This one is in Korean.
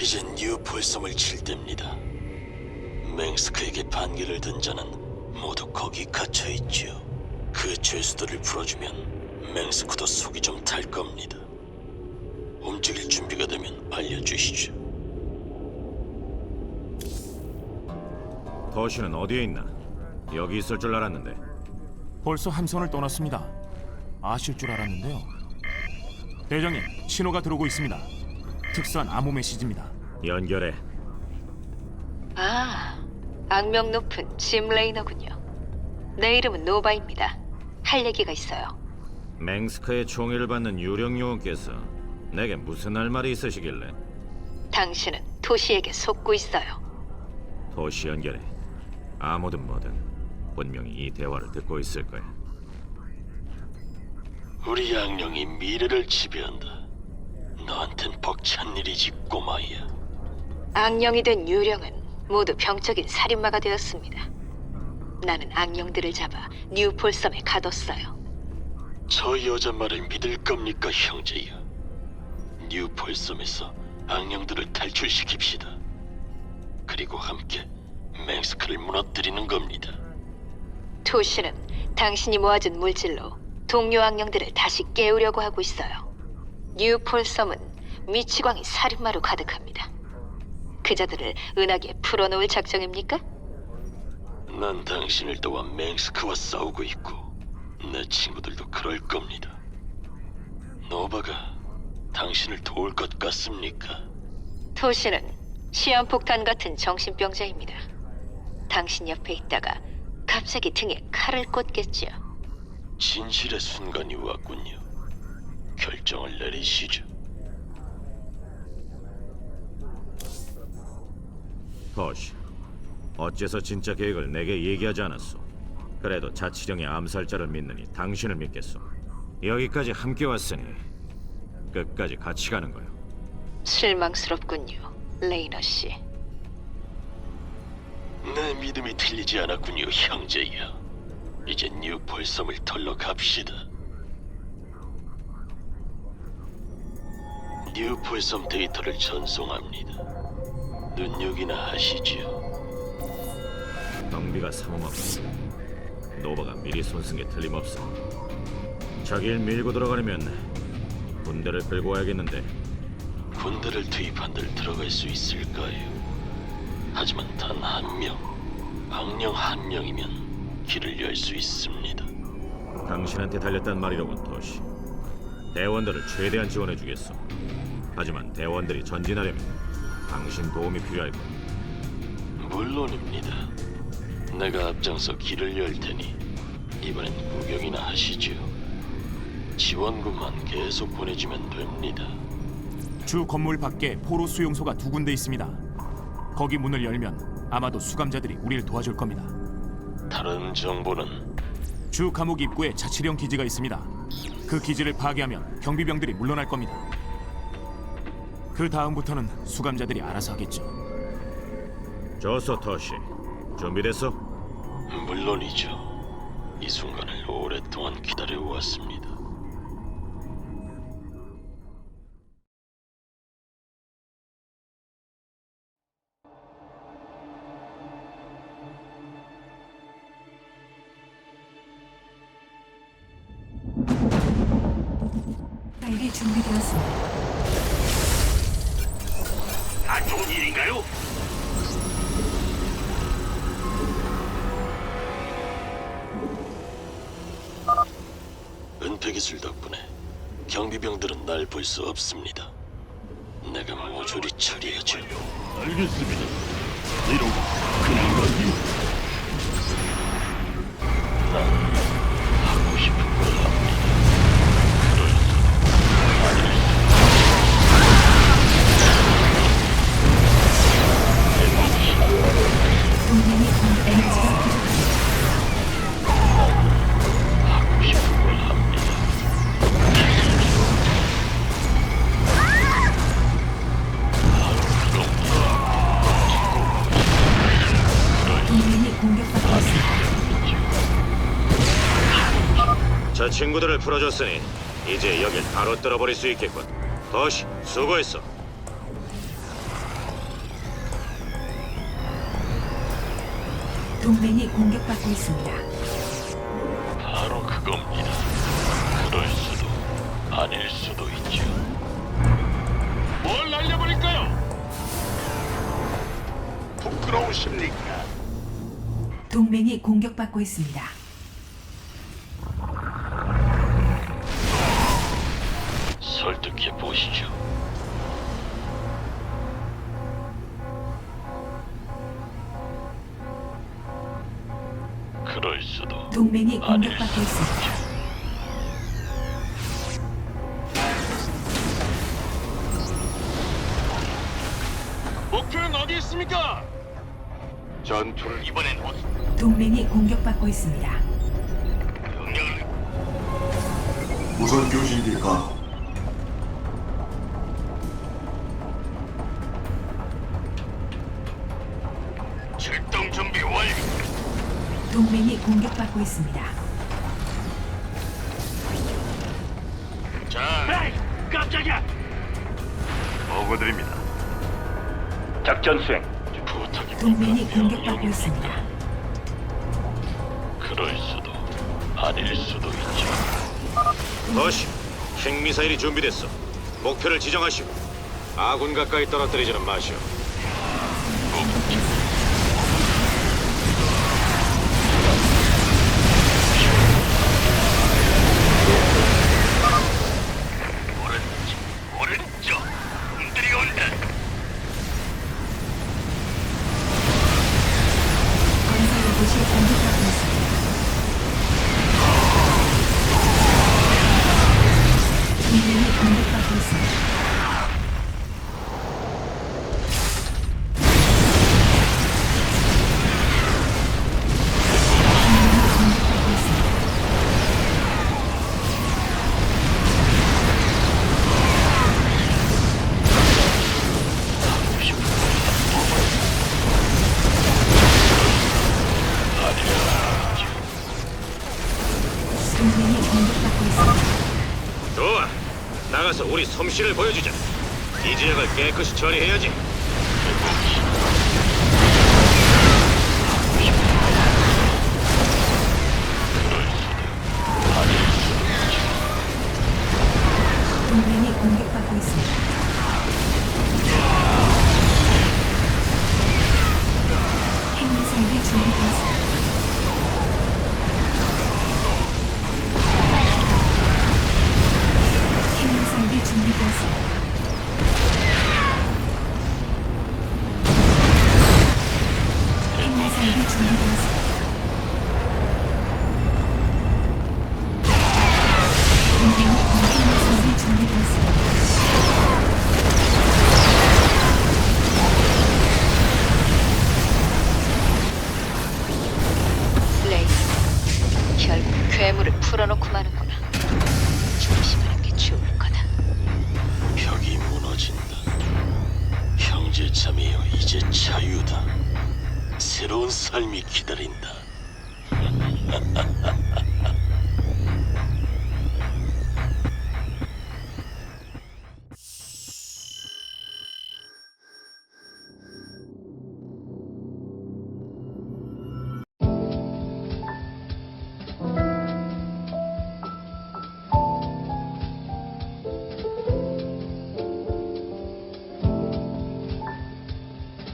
이젠 뉴폴섬을 칠 때입니다. 맹스크에게 반기를 든 자는 모두 거기 갇혀 있지요. 그 죄수들을 풀어주면 맹스크도 속이 좀 탈 겁니다. 움직일 준비가 되면 알려주시죠. 더시는 어디에 있나? 여기 있을 줄 알았는데 벌써 함선을 떠났습니다. 아실 줄 알았는데요. 대장님, 신호가 들어오고 있습니다. 특수한 암호 메시지입니다. 연결해 아, 악명 높은 짐 레이너군요. 내 이름은 노바입니다. 할 얘기가 있어요. 맹스크의 총애를 받는 유령 요원께서 내게 무슨 할 말이 있으시길래 당신은 도시에게 속고 있어요. 도시 연결해 아무든 뭐든 분명히 이 대화를 듣고 있을 거야 우리 양령이 미래를 지배한다. 너한텐 벅찬 일이지 꼬마야. 악령이 된 유령은 모두 병적인 살인마가 되었습니다. 나는 악령들을 잡아 뉴폴 섬에 가뒀어요. 저 여자 말을 믿을 겁니까 형제야? 뉴폴 섬에서 악령들을 탈출시킵시다. 그리고 함께 맹스크를 무너뜨리는 겁니다. 토시는 당신이 모아준 물질로 동료 악령들을 다시 깨우려고 하고 있어요. 뉴폴섬은 미치광이 살인마로 가득합니다. 그자들을 은하계에 풀어놓을 작정입니까? 난 당신을 도와 맹스크와 싸우고 있고 내 친구들도 그럴 겁니다. 노바가 당신을 도울 것 같습니까? 토시는 시한폭탄 같은 정신병자입니다. 당신 옆에 있다가 갑자기 등에 칼을 꽂겠지요. 진실의 순간이 왔군요. 결정을 내리시죠. 더시 어째서 진짜 계획을 내게 얘기하지 않았소 그래도 자치령의 암살자를 믿느니 당신을 믿겠소 여기까지 함께 왔으니 끝까지 같이 가는 거야 실망스럽군요, 레이너 씨. 내 믿음이 틀리지 않았군요, 형제야. 이제 뉴폴섬을 털러 갑시다. 뉴폴섬 데이터를 전송합니다. 눈여기나 하시지요. 경비가 삼엄하고 노바가 미리 손쓴 게 틀림없어 자기를 밀고 들어가려면 군대를 끌고 와야겠는데 군대를 투입한들 들어갈 수 있을까요? 하지만 단 한 명, 악령 한 명이면 길을 열 수 있습니다. 당신한테 달렸단 말이로군 도시 대원들을 최대한 지원해주겠어 하지만 대원들이 전진하려면 당신 도움이 필요할 거야 물론입니다. 내가 앞장서 길을 열 테니 이번엔 구경이나 하시죠. 지원금만 계속 보내주면 됩니다. 주 건물 밖에 포로 수용소가 두 군데 있습니다. 거기 문을 열면 아마도 수감자들이 우리를 도와줄 겁니다. 다른 정보는 주 감옥 입구에 자치령 기지가 있습니다. 그 기지를 파괴하면 경비병들이 물러날 겁니다. 그 다음부터는 수감자들이 알아서 하겠죠. 좋소 토시 준비됐어? 물론이죠. 이 순간을 오랫동안 기다려 왔습니다. 파일이 준비되었습니다. 안 좋은 일인가요? 은폐 기술 덕분에 경비병들은 날 볼 수 없습니다. 내가 모조리 처리해줘. 알겠습니다. 이런 그냥 가기 저 친구들을 풀어줬으니 이제 여길 바로 떨어버릴 수 있겠군. 도시, 수고했어. 동맹이 공격받고 있습니다. 바로 그겁니다. 그럴 수도 아닐 수도 있죠. 뭘 날려버릴까요? 부끄러우십니까? 동맹이 공격받고 있습니다. 동맹이 공격받고 있습니다. 목표는 어디 있습니까? 전투를 이번엔 어 동맹이 공격받고 있습니다. 교신기 가 공격받고 있습니다. 자, 깜짝이야. 보고드립니다. 작전 수행. 부탁입니다. 동맹이 공격받고 명령을. 있습니다. 그럴 수도 아닐 수도 있죠. 러시, 핵미사일이 준비됐어. 목표를 지정하시오. 아군 가까이 떨어뜨리지는 마시오. 동맹이. 좋아. 나가서 우리 솜씨를 보여주자. 이 지역을 깨끗이 처리해야지. 형제 자매여 이제 자유다. 새로운 삶이 기다린다.